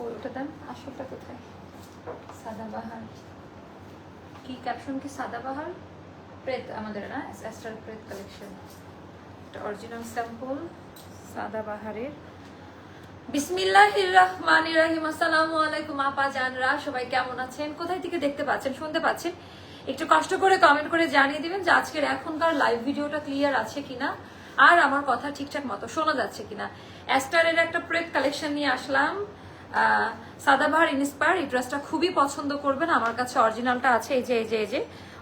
ওই ওটা দেন, আসলটা কোথায়? সাদাবাহার কি ক্যাপশন কি? সাদাবাহার প্রেত, আমাদের, না? অ্যাস্টার প্রেত কালেকশন এটা অরিজিনাল স্যাম্পল সাদাবাহারের সবাই কেমন আছেন? কোথায় থেকে দেখতে পাচ্ছেন, শুনতে পাচ্ছেন? একটু কষ্ট করে কমেন্ট করে জানিয়ে দিবেন যে আজকের এখনকার লাইভ ভিডিওটা ক্লিয়ার আছে কিনা, আর আমার কথা ঠিকঠাক মতো শোনা যাচ্ছে কিনা। অ্যাস্টারের একটা প্রেট কালেকশন নিয়ে আসলাম। সাদাবাহার ইন্সপায়ার, এই ড্রেসটা খুবই পছন্দ করবেন। আমার কাছে অরিজিনালটা আছে, এই যে এই যে এই যে।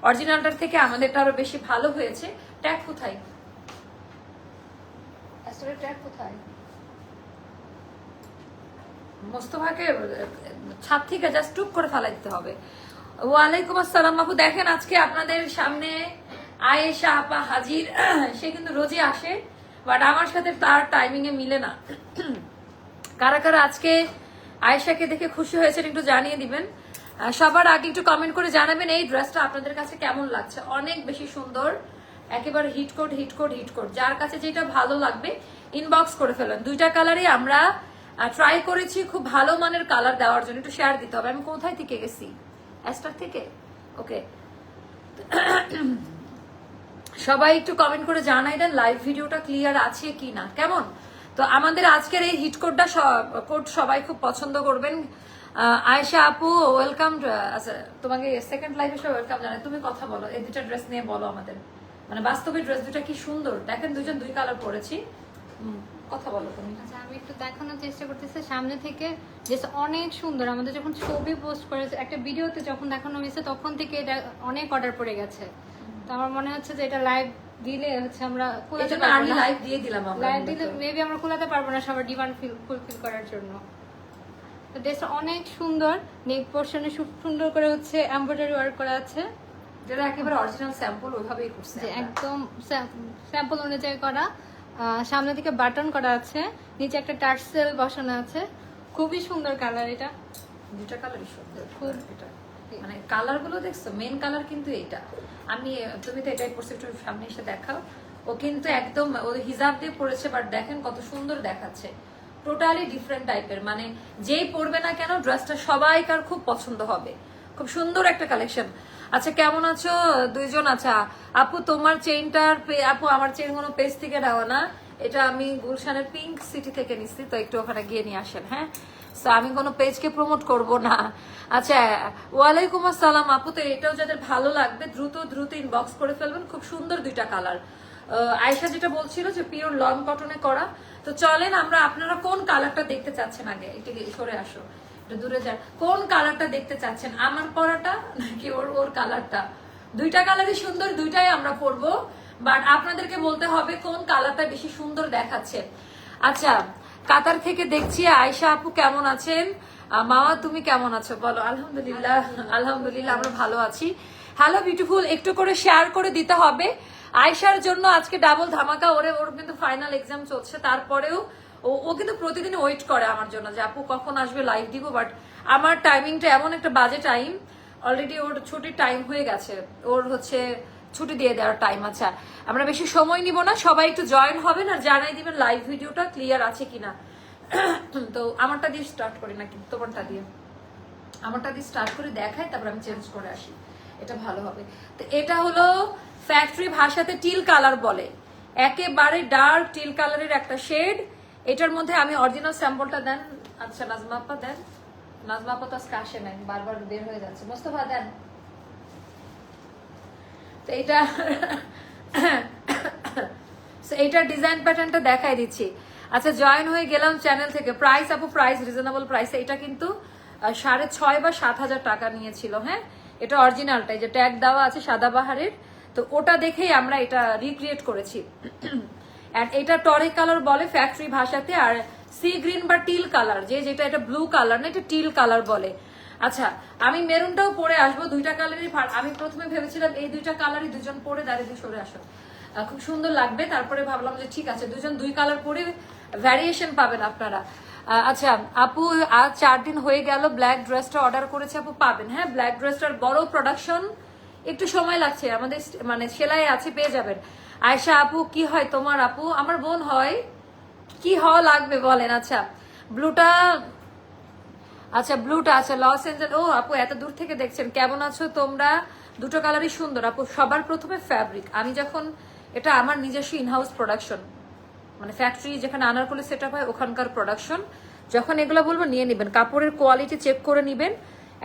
অরিজিনালটার থেকে আমাদেরটা আরও বেশি ভালো হয়েছে। ট্যাগ কোথায়? ট্যাগ মোস্তফাকে ছাদ থেকে জাস্ট টুক করে ফেলাই দিতে হবে। ওয়ালাইকুম আসসালাম বাবু দেখেন আজকে আপনাদের সামনে আয়েশা আপা হাজির। সে কিন্তু রোজই আসে বাট আমার সাথে তার টাইমিং এ মিলে না। কারা কারা আজকে আয়েশাকে দেখে খুশি হয়েছেন, একটু জানিয়ে দিবেন। সবার আগে একটু কমেন্ট করে জানাবেন এই ড্রেসটা আপনাদের কাছে কেমন লাগছে। অনেক বেশি সুন্দর, একেবারে hit coat hit coat hit coat যার কাছে যেটা ভালো লাগবে ইনবক্স করে ফেলেন। দুইটা কালারই আমরা ট্রাই করেছি খুব ভালো মানের কালার দেওয়ার জন্য। একটু শেয়ার দিতে হবে। আমি কোথায় থেকে গেছি? অ্যাস্টার থেকে? ওকে সবাই একটু কমেন্ট করে জানাই দেন লাইভ ভিডিওটা ক্লিয়ার আছে কি না কেমন? তো আমাদের আজকের এই হিট কোডটা কোড সবাই খুব পছন্দ করবেন। আয়েশা আপু ওয়েলকাম আচ্ছা তোমাকে সেকেন্ড লাইফে সব ওয়েলকাম জানাই। তুমি কথা বলো, এই দুটা ড্রেস নিয়ে বলো আমাদের। মানে বাস্তবে ড্রেস দুটা কি সুন্দর? দেখেন দুজন দুই কালার পরেছি। কথা বলো তুমি। আচ্ছা আমি একটু দেখানোর চেষ্টা করতেছি। সামনে থেকে যে অনেক সুন্দর। আমাদের যখন ছবি পোস্ট করেছে, একটা ভিডিওতে যখন দেখানো হয়েছে, তখন থেকে এটা অনেক অর্ডার পড়ে গেছে। তো আমার মনে হচ্ছে যে এটা লাইভ দিলে হচ্ছে আমরা এই পারব লাইভ দিয়ে দিলাম আমরা লাইভ দিলে মেবি আমরা কুলাতে পারব না সবার ডিমান্ড ফুলফিল করার জন্য। তো ড্রেসটা অনেক সুন্দর নেক পোর্শনে সুন্দর করে হচ্ছে এমব্রয়ডারি ওয়ার্ক করা আছে। যেটা একেবারে অরিজিনাল স্যাম্পল ওইভাবেই করছে একদম স্যাম্পল অনুযায়ী করা। সামনে দিকে বাটন করা আছে নিচে একটা টার্সেল বসানো আছে। খুবই সুন্দর কালার এটা। দুটা কালারই সুন্দর। খুব। এটা মানে কালারগুলো দেখছ? মেন কালার কিন্তু এটা আমি, তুমি তো এটাই পড়ছো একটু সামনে এসে দেখাও। ও কিন্তু একদম, ও হিজাব দিয়ে পড়েছে বাট দেখেন কত সুন্দর দেখাচ্ছে। টোটালি ডিফারেন্ট টাইপের মানে যেই পরবে না কেন ড্রেসটা সবাইকার খুব পছন্দ হবে। খুব সুন্দর একটা কালেকশন আচ্ছা কেমন আছো? দুইজন আচ্ছা। আপু, তোমার চেইনটার আপু, আমার চেইন কোনো পেজ থেকে দেওয়া না। এটা আমি গুলশানের পিঙ্ক সিটি থেকে নিচ্ছি তো একটু ওখানে গিয়ে নিয়ে আসেন হ্যাঁ? So, আমি কোনো পেজকে প্রমোট করব না। আচ্ছা ওয়ালাইকুম আসসালাম আপু তো এটাও যাদের ভালো লাগবে দ্রুত দ্রুত ইনবক্স করে ফেলবেন। খুব সুন্দর দুইটা কালার আয়সা যেটা বলছিল যে পিওর লং কটনে করা। তো চলেন আমরা আপনারা কোন কালারটা দেখতে চাচ্ছেন আগে? একটু সরে আসো একটু দূরে যান। কোন কালারটা দেখতে চাচ্ছেন? আমার পরাটা নাকি ওর ওর কালারটা দুইটা কালারই সুন্দর দুইটাই আমরা পরবো। বাট আপনাদেরকে বলতে হবে কোন কালারটা বেশি সুন্দর দেখাচ্ছে। আচ্ছা কাতার থেকে দেখছি আয়শা আপু কেমন আছেন? মামা, তুমি কেমন আছো? বলো, আলহামদুলিল্লাহ আলহামদুলিল্লাহ, আমরা ভালো আছি। হ্যালো বিউটিফুল একটু করে শেয়ার করে দিতে হবে। আয়শার জন্য আজকে ডাবল ধামাকা, ওরে, ওর কিন্তু ফাইনাল এক্সাম চলছে, তারপরেও ও ও কিন্তু প্রতিদিন ওয়েট করে আমার জন্য যে, আপু, কখন আসবে লাইভ দিব? বাট আমার টাইমিংটা এমন একটা বাজে টাইম অলরেডি ওর ছুটির টাইম হয়ে গেছে। ওর হচ্ছে ছুটি দিয়ে দেওয়ার টাইম আচ্ছা আমরা বেশি সময় নিব না, সবাই একটু জয়েন হবেন আর জানাই দিবেন লাইভ ভিডিওটা ক্লিয়ার আছে কিনা। তো আমারটা দিয়ে স্টার্ট করি নাকি? তোমারটা দিয়ে। আমারটা দিয়ে স্টার্ট করে দেখাই, তারপর আমি চেঞ্জ করে আসি। এটা ভালো হবে। তো এটা হলো ফ্যাক্টরি ভাষাতে টিল কালার বলে। একেবারে ডার্ক টিল কালারের একটা শেড এটার মধ্যে আমি অরিজিনাল স্যাম্পলটা দেন। আচ্ছা নাজমা আপা দেন। নাজমা আপা তো আজকে আসে নাই, বারবার বের হয়ে যাচ্ছে। মোস্তফা দেন। তো এটা এইটার ডিজাইন প্যাটার্নটা দেখাই দিচ্ছি। আচ্ছা জয়েন হয়ে গেলাম চ্যানেল থেকে। প্রাইস আপু প্রাইস রিজনেবল প্রাইস এটা কিন্তু সাড়ে ছয় বা সাত হাজার টাকা নিয়েছিল হ্যাঁ? এটা অরিজিনালটা যে ট্যাগ দেওয়া আছে সাদাবাহারের তো ওটা দেখেই আমরা এটা রিক্রিয়েট করেছি। অ্যান্ড এটা টরে কালার বলে ফ্যাক্টরি ভাষাতে, আর সি গ্রিন বা টিল কালার যে যেটা, এটা ব্লু কালার না, এটা টিল কালার বলে। আচ্ছা আমি মেরুনটাও পরে আসব, দুইটা কালারই আমি প্রথমে ভেবেছিলাম এই দুইটা কালারই দুজন পরে দাঁড়িয়ে দিয়ে সরে আসো। খুব সুন্দর লাগবে, তারপরে ভাবলাম যে ঠিক আছে, দুজন দুই কালার পরে ভ্যারিয়েশন পাবেন আপনারা। আচ্ছা আপু, আজ চার দিন হয়ে গেল ব্ল্যাক ড্রেসটা অর্ডার করেছে, আপু পাবেন। হ্যাঁ ব্ল্যাক ড্রেসটার বড় প্রোডাকশন একটু সময় লাগছে, আমাদের মানে সেলাই আছে, পেয়ে যাবেন। আয়শা আপু, কি হয় তোমার আপু? আমার বোন হয়, কি হওয়া লাগবে বলেন? আচ্ছা ব্লুটা আচ্ছা ব্লুটা আচ্ছা লস এঞ্জেল ও, আপু, এত দূর থেকে দেখছেন। কেমন আছো তোমরা? দুটো কালারই সুন্দর। আপু, সবার প্রথমে ফ্যাব্রিক আমি যখন এটা আমার নিজস্ব ইনহাউস প্রোডাকশন মানে ফ্যাক্টরি যেখানে আনারকলি সেট হয়, ওখানকার প্রোডাকশন যখন এগুলো বলব, নিয়ে নেবেন। কাপড়ের কোয়ালিটি চেক করে নেবেন।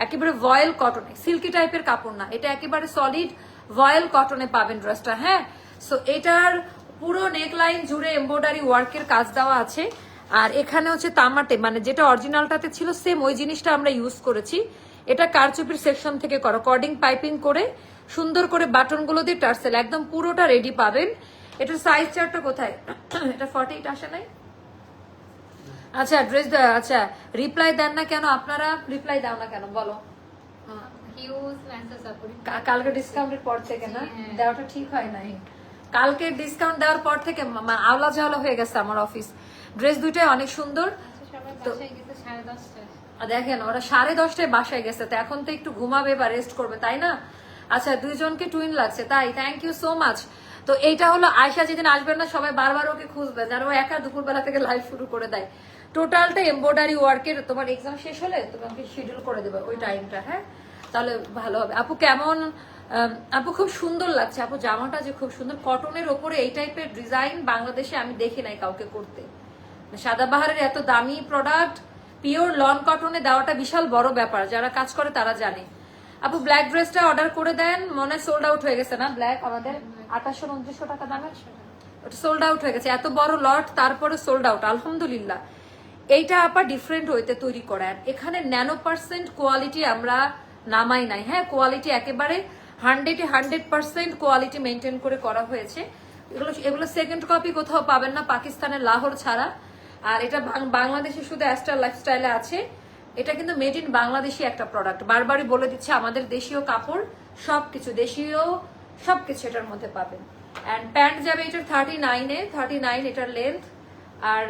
একেবারে ভয়েল কটনে সিল্কি টাইপের কাপড় না। এটা একেবারে সলিড ভয়েল কটনে পাবেন ড্রেসটা হ্যাঁ? সো এটার পুরো নেক লাইন জুড়ে এমব্রয়ডারি ওয়ার্কের কাজ দেওয়া আছে। আর এখানে হচ্ছে তামাটে মানে যেটা অরিজিনালটাতে ছিল সেম ওই জিনিসটা আমরা ইউজ করেছি। এটা কারচুপির সেকশন থেকে করো কর্ডিং পাইপিং করে সুন্দর করে বাটনগুলো দিয়ে টার্সেল একদম পুরোটা রেডি পাবেন। এটার সাইজ চার্টটা কোথায়? এটা ফর্টি এইট আসে নাই? আচ্ছা ড্রেস আচ্ছা রিপ্লাই দেন না কেন? আপনারা রিপ্লাই দাও না কেন? বলো। আপু কালকে ডিসকাউন্টের পর থেকে না? হ্যাঁ। দেওয়াটা ঠিক হয় নাই। কালকে ডিসকাউন্ট দেওয়ার পর থেকে আওলা ঝাওলা হয়ে গেছে আমার অফিস ড্রেস দুইটাই অনেক সুন্দর। দেখেন, ওরা সাড়ে দশটায় বাসায় গেছে, তো এখন তো একটু ঘুমাবে বা রেস্ট করবে, তাই না? আচ্ছা দুইজনকে টুইন লাগছে, তাই? থ্যাংক ইউ সো মাচ তো এইটা হলো আয়সা যেদিন আসবেন না, সবাই বারবার ওকে খুঁজবে, যেন ও একা দুপুরবেলা থেকে লাইভ শুরু করে দেয়। টোটালটা এমব্রয়ডারি ওয়ার্কের তোমার এক্সাম শেষ হলে তোমাকে শিডিউল করে দেবে ওই টাইমটা হ্যাঁ? তাহলে ভালো হবে। আপু কেমন আপু খুব সুন্দর লাগছে। আপু জামাটা যে খুব সুন্দর। কটনের ওপরে এই টাইপের ডিজাইন বাংলাদেশে আমি দেখি নাই কাউকে করতে। সাদাবাহারের এত দামি প্রোডাক্ট পিওর লন কটনে দেওয়াটা বিশাল বড় ব্যাপার, যারা কাজ করে তারা জানে। আপু ব্ল্যাক ড্রেসটা অর্ডার করে দেন, মনে সোল্ড আউট হয়ে গেছে না? ব্ল্যাক আমাদের আঠাশশো উনত্রিশশো টাকা দামের? ওটা সোল্ড আউট হয়ে গেছে। এত বড় লট তারপরে সোল্ড আউট আলহামদুলিল্লাহ। এইটা আপা ডিফারেন্ট হইতে তৈরি করা। আর এখানে ন্যানো পার্সেন্ট কোয়ালিটি আমরা নামাই নাই। হ্যাঁ কোয়ালিটি একেবারে হান্ড্রেডে হান্ড্রেড পার্সেন্ট কোয়ালিটি মেনটেন করে করা হয়েছে। এগুলো এগুলো সেকেন্ড কপি কোথাও পাবেন না, পাকিস্তানের লাহোর ছাড়া। আর এটা বাংলাদেশে শুধু অ্যাস্টার লাইফস্টাইলে আছে। এটা কিন্তু মেড ইন বাংলাদেশি একটা প্রোডাক্ট বারবারই বলে দিচ্ছে, আমাদের দেশীয় কাপড় সবকিছু, দেশীয় সবকিছু এটার মধ্যে পাবেন। অ্যান্ড প্যান্ট যাবে এটার থার্টি নাইনে থার্টি নাইন এটার লেন্থ আর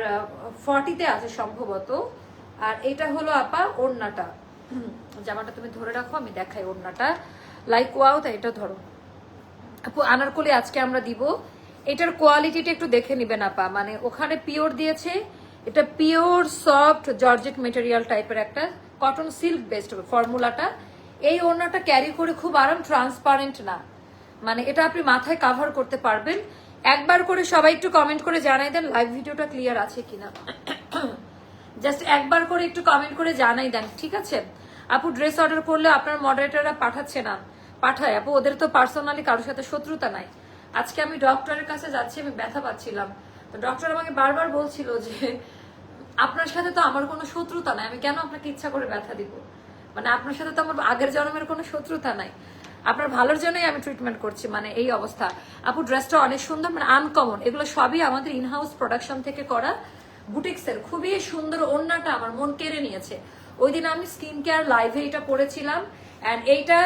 ফর্টিতে আছে সম্ভবত। আর এটা হলো আপা ওড়নাটা। জামাটা তুমি ধরে রাখো, আমি দেখাই ওড়নাটা। লাইক ওয়াও তাই এটা ধরো। আপু, আনারকলি আজকে আমরা দিব। এটার কোয়ালিটিটা একটু দেখে নিবেন আপা। মানে ওখানে পিওর দিয়েছে এটা পিওর, সফট, জর্জেট মেটেরিয়াল টাইপের একটা কটন সিল্ক বেসড ফর্মুলাটা এই ওড়নাটা ক্যারি করে খুব আরাম ট্রান্সপারেন্ট না। মানে এটা আপনি মাথায় কাভার করতে পারবেন। একবার করে সবাই একটু কমেন্ট করে জানাই দেন লাইভ ভিডিওটা ক্লিয়ার আছে কিনা। জাস্ট একবার করে একটু কমেন্ট করে জানাই দেন, ঠিক আছে? আপু ড্রেস অর্ডার করলে আপনার মডারেটররা পাঠাচ্ছে না। পাঠায়। আপু, ওদের তো পার্সোনালি কারোর সাথে শত্রুতা নাই। আজকে আমি ডক্টরের কাছে যাচ্ছি, আমি ব্যথা পাচ্ছিলাম। তো ডক্টর আমাকে বারবার বলছিল যে, আপনার সাথে তো আমার কোনো শত্রুতা নাই, আমি কেন আপনাকে ইচ্ছা করে ব্যথা দিব? মানে আপনার সাথে তো আমার আগের জন্মের কোনো শত্রুতা নাই। আপনার ভালোর জন্যই আমি ট্রিটমেন্ট করছি মানে এই অবস্থা। আপু ড্রেসটা অনেক সুন্দর মানে আনকমন এগুলো সবই আমাদের ইনহাউস প্রোডাকশন থেকে করা বুটিক্সের খুবই সুন্দর ওন্নাটা আমার মন কেড়ে নিয়েছে। ওই দিন আমি স্কিন কেয়ার লাইভে এটা পড়েছিলাম অ্যান্ড এইটা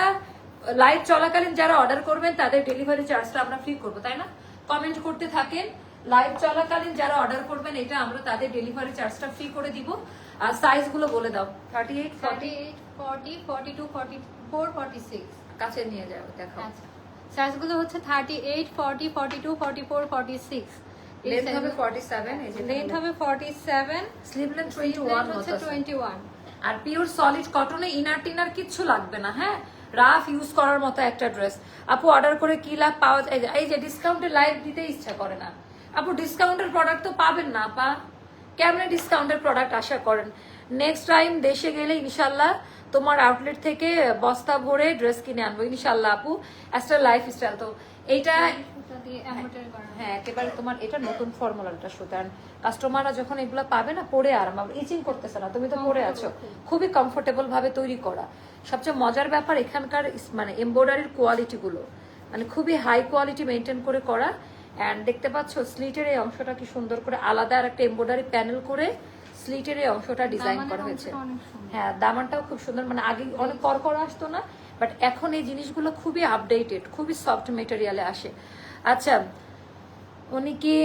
লাইভ চলাকালীন যারা অর্ডার করবেন, তাদের ডেলিভারি চার্জটা আমরা ফ্রি করব, তাই না? কমেন্ট করতে থাকেন। লাইভ চলাকালীন যারা অর্ডার করবেন এটা আমরা তাদের ডেলিভারি চার্জটা ফ্রি করে দিব। আর সাইজগুলো বলে দাও। Thirty eight forty eight forty forty two forty four forty six কাছে নিয়ে যাও দেখো আচ্ছা। সাইজগুলো হচ্ছে thirty eight forty forty two forty four forty six length হবে ফর্টি সেভেন এই যে লেন্থ হবে forty seven sleeve length twenty one হচ্ছে টোয়েন্টি ওয়ান আর পিওর সলিড কটনে ইনার টিনার কিচ্ছু লাগবে না হ্যাঁ? রাফ ইউজ করার মতো একটা ড্রেস আপু অর্ডার করে কি লাভ পাওয়া যায়? এই যে ডিসকাউন্টের লাইভ দিতে ইচ্ছা করে না। আপু ডিসকাউন্টের প্রোডাক্ট তো পাবেন না আপা। কেমন ডিসকাউন্টের প্রোডাক্ট আশা করেন? নেক্সট টাইম দেশে গেলে ইনশাল্লাহ তোমার আউটলেট থেকে বস্তা ভরে ড্রেস কিনে আনব ইনশাল্লাহ আপু। অ্যাস্টার লাইফ স্টাইল তো এইটা হ্যাঁ একেবারে তোমার এটা নতুন ফর্মুলাটা সুতার কাস্টমাররা যখন এগুলো পাবে না পরে আরাম ইচিং করতেছে না তুমি তো পরে আছো। খুবই কমফোর্টেবল ভাবে তৈরি করা। সবচেয়ে মজার ব্যাপার এখানকার মানে এমব্রয়ডারির কোয়ালিটি গুলো। মানে খুবই হাই কোয়ালিটি মেনটেন করে করা। অ্যান্ড দেখতে পাচ্ছ স্লিটের এই অংশটা কি সুন্দর করে আলাদা আর একটা এমব্রয়ডারি প্যানেল করে স্লিটের এই অংশটা ডিজাইন করা হয়েছে। হ্যাঁ দামানটাও খুব সুন্দর। মানে আগে অনেক করকরা আসতো না বাট এখন এই জিনিসগুলো খুবই আপডেটেড খুবই সফট মেটেরিয়ালে আসে। আচ্ছা উনি কি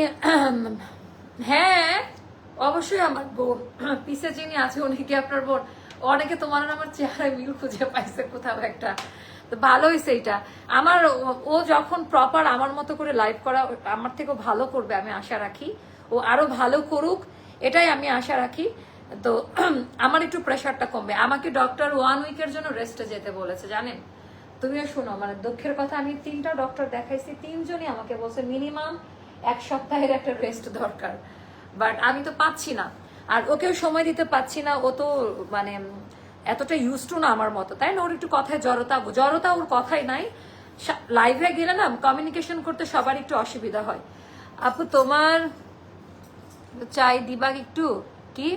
হ্যাঁ অবশ্যই আমার বোন পিসে যিনি আছে উনি কি আপনার বোন? অনেকে তোমার আমার চেহারায় মিল খুঁজে পাইছে কোথাও একটা। তো ভালো হয়েছে এটা। আমার ও- যখন প্রপার আমার মতো করে লাইভ করা, আমার থেকেও ভালো করবে আমি আশা রাখি। ও আরও ভালো করুক, এটাই আমি আশা রাখি। তো আমার একটু প্রেশারটা কমবে। আমাকে ডক্টর ওয়ান উইকের জন্য রেস্টে যেতে বলেছে, জানেন? তুমিও শোনো মানে দুঃখের কথা, আমি তিনটা ডক্টর দেখাইছি, তিনজনই আমাকে বলছে মিনিমাম এক সপ্তাহের একটা রেস্ট দরকার। বাট আমি তো পাচ্ছি না। আর ওকেও সময় দিতে পাচ্ছি না, ও তো মানে এতটা ইউজ টু না আমার মতো তাই না? ওর একটু কথায় জড়তা জড়তা ওর কথাই নাই। লাইভে গেলে না কমিউনিকেশন করতে সবার একটু অসুবিধা হয়। আপু তোমার চাই দিবা একটু? কি?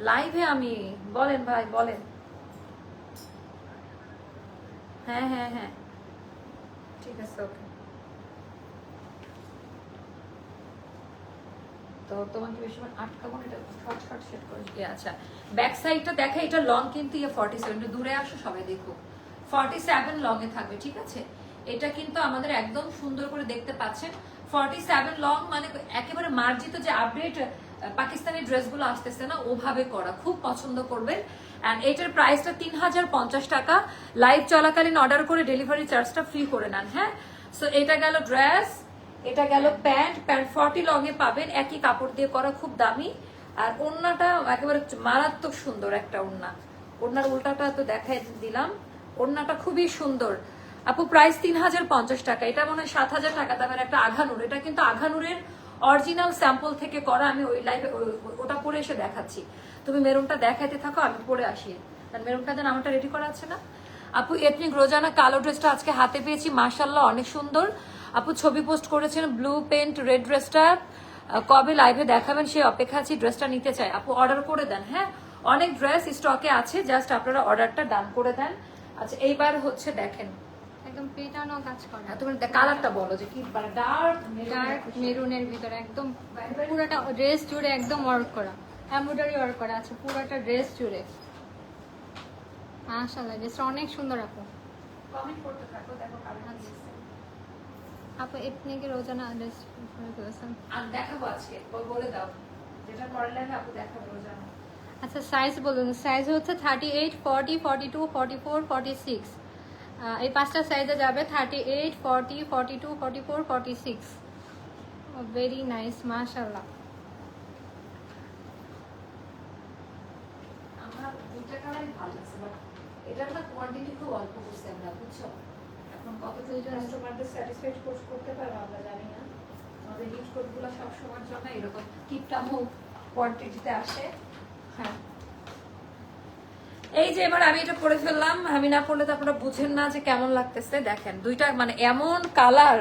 লাইভে আমি বলেন ভাই বলেন। হ্যাঁ হ্যাঁ হ্যাঁ। ঠিক আছে ওকে। তো তোমাকে বেশি আটকাবো না? এটা শর্ট শর্ট সেট করে আচ্ছা ব্যাক সাইডটা দেখা, এটা লং কিন্তু ইয়ে ফর্টি সেভেন দূরে আসো, সবাই সেভেন লং এ থাকবে, ঠিক আছে? এটা কিন্তু আমাদের একদম সুন্দর করে দেখতে পাচ্ছেন। ফর্টি সেভেন লং মানে একেবারে মার্জিত যে আপডেট পাকিস্তানি ড্রেসগুলো আসতেছে না, ওভাবে করা। খুব পছন্দ করবেন। এটার প্রাইসটা তিন হাজার পঞ্চাশ টাকা। লাইভ চলাকালীন অর্ডার করে ডেলিভারি চার্জটা ফ্রি করে নেন হ্যাঁ? সো এটা গেল ড্রেস এটা গেল প্যান্ট প্যান্ট ফর্টি লং এ পাবেন। একই কাপড় দিয়ে করা, খুব দামি। আর ওড়নাটা একেবারে মারাত্মক সুন্দর একটা ওড়না। ওড়নার উল্টাটা তো দেখাই দিলাম। ওড়নাটা খুবই সুন্দর। আপু প্রাইস তিন হাজার পঞ্চাশ টাকা। এটা মনে হয় সাত হাজার টাকা দামের একটা আঘানুর। এটা কিন্তু আঘানুরের অরিজিনাল স্যাম্পল থেকে করা। আমি ওই লাইভে ওটা পরে এসে দেখাচ্ছি। তুমি মেরুনটা দেখাইতে থাকো, আমি পরে আসি। কারণ মেরুনটা যেন আমারটা রেডি করা আছে না। আপু এথনিক রোজানা কালো ড্রেসটা আজকে হাতে পেয়েছি। মার্শাল্লাহ অনেক সুন্দর। আপু ছবি পোস্ট করেছেন ব্লু পেন্ট রেড ড্রেসটা কবে লাইভে দেখাবেন সেই অপেক্ষা আছি ড্রেসটা নিতে চাই। আপু অর্ডার করে দেন হ্যাঁ? অনেক ড্রেস স্টকে আছে জাস্ট আপনারা অর্ডারটা ডান করে দেন। আচ্ছা এইবার হচ্ছে দেখেন। একদম পেটানো কাজ করা। তুমি কালারটা বলো যে কি মানে ডার্ক ডার্ক মেরুনের ভিতরে একদম পুরোটা ড্রেস জুড়ে একদম ওয়ার্ক করা। এমব্রয়ডারি ওয়ার্ক করা আছে পুরোটা ড্রেস জুড়ে। মাশাআল্লাহ ড্রেসটা অনেক সুন্দর আপু। কমেন্ট করতে থাকো দেখো কালার আপু এথনিকে রোজানা ড্রেস করেছেন আর দেখাবো আজকে। বলে দাও। যেটা পরে লাগে আপু দেখাবো জানো আচ্ছা সাইজ বলুন। সাইজ হচ্ছে thirty eight forty forty two forty four forty six এই পাঁচটা সাইজে যাবে thirty eight forty forty two forty four forty six very nice মাশাল্লাহ আমার দুইটা কালারই ভালো লাগছে বাট এটার কোয়ান্টিটি খুব অল্প করছে আমরা বুঝছ? কাস্টমারদের স্যাটিসফাইড করতে পারব আমরা জানি না। আমাদের হিট কোডগুলো সব জন্য এরকম কিপটা মুখ কোয়ান্টিটিতে আসে। হ্যাঁ। এই যে এবার আমি এটা পরে ফেললাম আমি না পড়লে তো আপনারা বুঝেন না যে কেমন লাগতেছে। দেখেন দুইটা মানে এমন কালার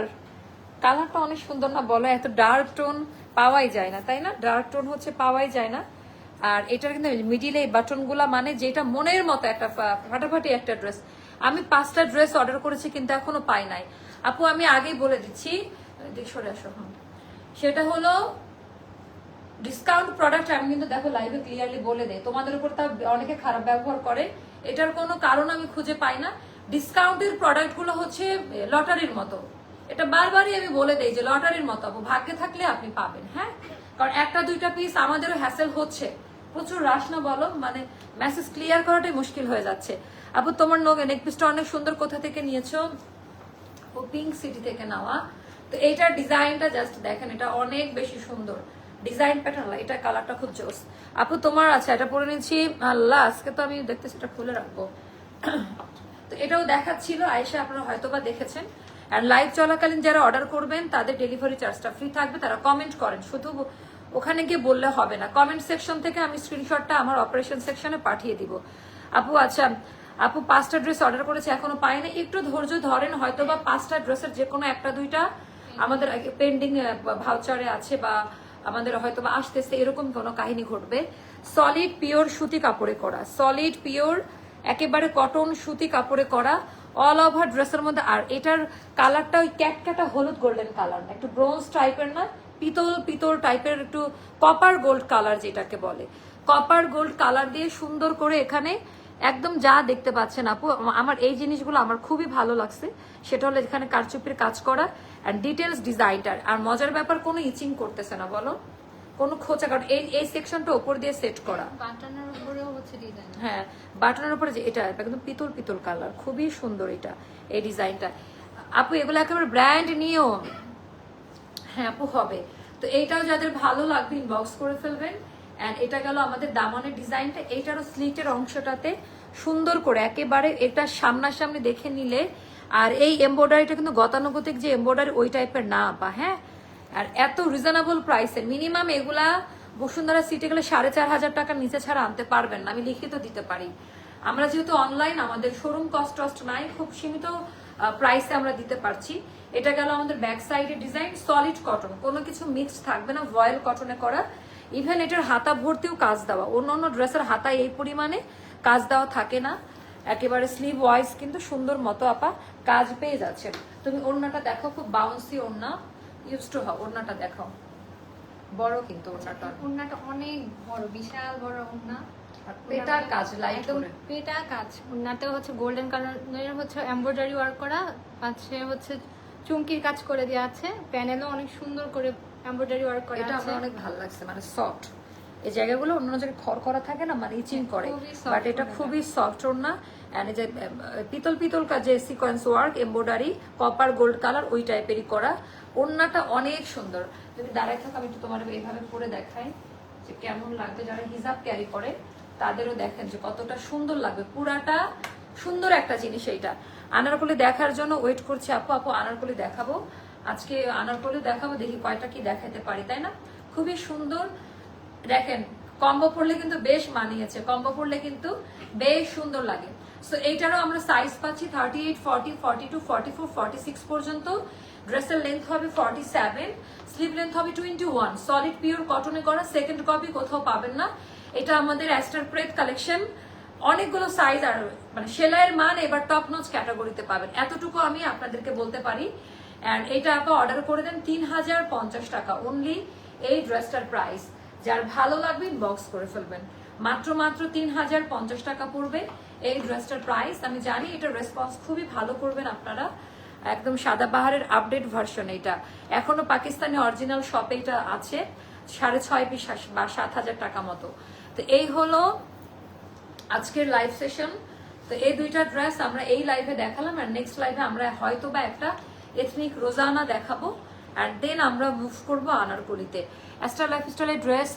কালারটা অনেক সুন্দর না বলো এত ডার্ক টোন পাওয়াই যায় না তাই না? ডার্ক টোন হচ্ছে পাওয়াই যায় না। আর এটার কিন্তু মিডিলে বাটনগুলা মানে যেটা মনের মতো একটা ফাটাফাটি একটা ড্রেস আমি পাঁচটা ড্রেস অর্ডার করেছি কিন্তু এখনও পাই নাই। আপু, আমি আগেই বলে দিচ্ছি সরে আসো। সেটা হলো ডিসকাউন্ট প্রোডাক্ট আমি কিন্তু দেখো লাইভে ক্লিয়ারলি বলে দেয় তোমাদের উপর তা অনেকে খারাপ ব্যবহার করে। এটার কোনো কারণ আমি খুঁজে পাই না। ডিসকাউন্টের প্রোডাক্টগুলো হচ্ছে লটারির মতো। এটা বারবারই আমি বলে দেই যে লটারির মতো, আপু। ভাগ্যে থাকলে আপনি পাবেন হ্যাঁ? কারণ একটা, দুইটা পিস আমাদেরও হ্যাসেল হচ্ছে। প্রচুর রাশ না বলো মানে মেসেজ ক্লিয়ার করাটাই মুশকিল হয়ে যাচ্ছে। আপু তোমার নেক পিসটা অনেক সুন্দর কোথা থেকে নিয়েছো? ও পিঙ্ক সিটি থেকে নেওয়া। তো এইটার ডিজাইনটা জাস্ট দেখেন, এটা অনেক বেশি সুন্দর। ডিজাইন প্যাটার্ন এটা কালারটা খুব জোস। আপু, তোমার আছে, এটা পরে নিচ্ছি। আল্লাহ তো আমি দেখতেছি, এটা খুলে রাখব। তো এটাও দেখাচ্ছিল, আয়েশা আপনারা হয়তো বা দেখেছেন। আর লাইভ চলাকালীন যারা অর্ডার করবেন, তাদের ডেলিভারি চার্জটা ফ্রি থাকবে, তারা কমেন্ট করেন। শুধু ওখানে গিয়ে বললে হবে না। কমেন্ট সেকশন থেকে আমি স্ক্রিনশটটা আমার অপারেশন সেকশনে পাঠিয়ে দিব। আপু আচ্ছা আপু পাঁচটা ড্রেস অর্ডার করেছে, এখনও পাইনি একটু ধৈর্য ধরেন হয়তো বা পাঁচটা ড্রেসের যে কোনো একটা, দুইটা আমাদের পেন্ডিং ভাউচারে আছে বা আমাদের হয়তো বা আসতেছে, এরকম কোনো কাহিনী ঘটবে। সলিড পিওর সুতি কাপড়ে করা। সলিড পিওর একেবারে কটন সুতি কাপড়ে করা। অল ওভার ড্রেসের মধ্যে, আর এটার কালারটা ওই ক্যাটক্যাটা হলুদ গোল্ডেন কালার না, একটু ব্রোঞ্জ টাইপের না, পিতল পিতল টাইপের একটু কপার গোল্ড কালার যেটাকে বলে। কপার গোল্ড কালার দিয়ে সুন্দর করে এখানে একদম যা দেখতে পাচ্ছেন আপু আমার এই জিনিসগুলো আমার খুবই ভালো লাগছে। সেটা হলো এখানে কারচুপির কাজ করা অ্যান্ড ডিটেলস ডিজাইনটার আর মজার ব্যাপার কোনো ইচিং করতেছে না বলো। কোনো খোঁচা কারণ এই এই সেকশনটা ওপর দিয়ে সেট করা। বাটনের উপরেও হচ্ছে ডিজাইন হ্যাঁ বাটনের উপরে যে এটা একদম পিতল পিতল কালার খুবই সুন্দর এটা এই ডিজাইনটা আপু এগুলো একেবারে ব্র্যান্ড নিও হ্যাঁ আপু হবে। তো এইটাও যাদের ভালো লাগবে ইনবক্স করে ফেলবেন। অ্যান্ড এটা গেল আমাদের দামনের ডিজাইনটা। এইটারও স্লিটের অংশটাতে সুন্দর করে একেবারে এটা সামনাসামনি দেখে নিলে। আর এই এমব্রয়ডারিটা কিন্তু গতানুগতিক যে এমব্রয়ডারি ওই টাইপের না, আপা হ্যাঁ? আর এত রিজনেবল প্রাইসে মিনিমাম এগুলা বসুন্ধরা সিটি গেলে সাড়ে চার হাজার টাকার নিচে ছাড়া আনতে পারবেন না। আমি লিখিত দিতে পারি। আমরা যেহেতু অনলাইন আমাদের শোরুম কস্ট টস্ট নাই, খুব সীমিত প্রাইসে আমরা দিতে পারছি। এটা গেল আমাদের ব্যাক সাইডের ডিজাইন সলিড কটন কোনো কিছু মিক্সড থাকবে না ভয়েল কটনে করা। ইভেন এটার হাতা ভর্তিও কাজ দেওয়া। অন্য অন্য ড্রেসের হাতা এই পরিমাণে কাজ দেওয়া থাকে না। একেবারে স্লিভ ওয়াইজ কিন্তু সুন্দর মতো আপা কাজ পেয়ে যাচ্ছে তুমি ওড়নাটা দেখো খুব বাউন্সি ওড়না। ইউজ টু হও ওড়নাটা দেখো। বড় কিন্তু ওড়নাটা। ওড়নাটা অনেক বড় বিশাল বড় ওড়না। পেটার কাজ লাইট পেটা কাজ। ওড়নাতে হচ্ছে গোল্ডেন কালারের হচ্ছে এমব্রয়ডারি ওয়ার্ক করা। পাশে হচ্ছে চুমকির কাজ করে দেওয়া আছে। প্যানেলও অনেক সুন্দর করে এমব্রয়ডারি ওয়ার্ক করা এটা আমার অনেক ভালো লাগছে মানে সফট এই জায়গাগুলো অন্য জায়গায় খড় করা থাকে না মানে ইচিং করে। বাট এটা খুবই সফট এন্ড এই যে পিতল পিতল যে sequence work embroidery copper gold colour ওই টাইপেরই করা। ওড়নাটা অনেক সুন্দর। যদি দাঁড়ায় থাকো আমি একটু তোমার এইভাবে পরে দেখাই যে কেমন লাগবে। যারা হিজাব ক্যারি করে তাদেরও দেখেন যে কতটা সুন্দর লাগবে। পুরাটা সুন্দর একটা জিনিস এইটা। আনারকলি দেখার জন্য ওয়েট করছি আপু। আপু আনারকলি দেখাবো। আজকে আনারকলি দেখাবো, দেখি কয়টা কি দেখাতে পারি, তাই না? খুবই সুন্দর। দেখেন, কম্বো পড়লে কিন্তু বেশ মানিয়েছে কম্বো পড়লে কিন্তু বেশ সুন্দর লাগে। সো এইটারও আমরা সাইজ পাচ্ছি thirty eight forty forty two forty four forty six পর্যন্ত। ড্রেসের লেন্থ হবে ফর্টি সেভেন স্লিভ লেন্থ হবে টোয়েন্টি ওয়ান সলিড পিওর কটনে করা সেকেন্ড কপি কোথাও পাবেন না। এটা আমাদের অ্যাস্টার প্রেত কালেকশন অনেকগুলো সাইজ আর মানে সেলাইয়ের মান এবার টপ নচ ক্যাটাগরিতে পাবেন। এতটুকু আমি আপনাদেরকে বলতে পারি। অ্যান্ড এটা আপা অর্ডার করে দেন তিন হাজার পঞ্চাশ টাকা অনলি এই ড্রেসটার প্রাইস যার ভালো লাগবে বক্স করে ফেলবেন। মাত্র মাত্র তিন হাজার পঞ্চাশ টাকা পড়বে এই ড্রেসটার প্রাইস আমি জানি এটা রেসপন্স খুবই ভালো করবেন আপনারা। একদম সাদা বাহারের আপডেট ভার্সন এটা এখনও পাকিস্তানি অরিজিনাল শপে এটা আছে, সাড়ে ছয় পিস বা সাত হাজার টাকা মতো। তো এই হলো আজকের লাইভ সেশন তো এই দুইটা ড্রেস আমরা এই লাইভে দেখালাম, আর নেক্সট লাইভে আমরা হয়তো বা একটা এথনিক রোজানা দেখাবো আর দেন আমরা মুভ করব আনারকলিতে। অ্যাস্টার লাইফস্টাইলের ড্রেস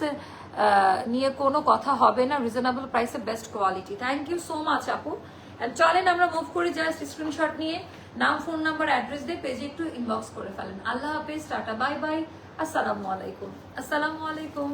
নিয়ে কোনো কথা হবে না রিজনেবল প্রাইসে best quality thank you so much আপু। অ্যান্ড চলেন আমরা মুভ করি জাস্ট স্ক্রিনশট নিয়ে। নাম ফোন নাম্বার অ্যাড্রেস দিয়ে পেজে একটু ইনবক্স করে ফেলেন। আল্লাহ হাফেজ, টাটা বাই বাই আসসালামু আলাইকুম। আসসালামু আলাইকুম।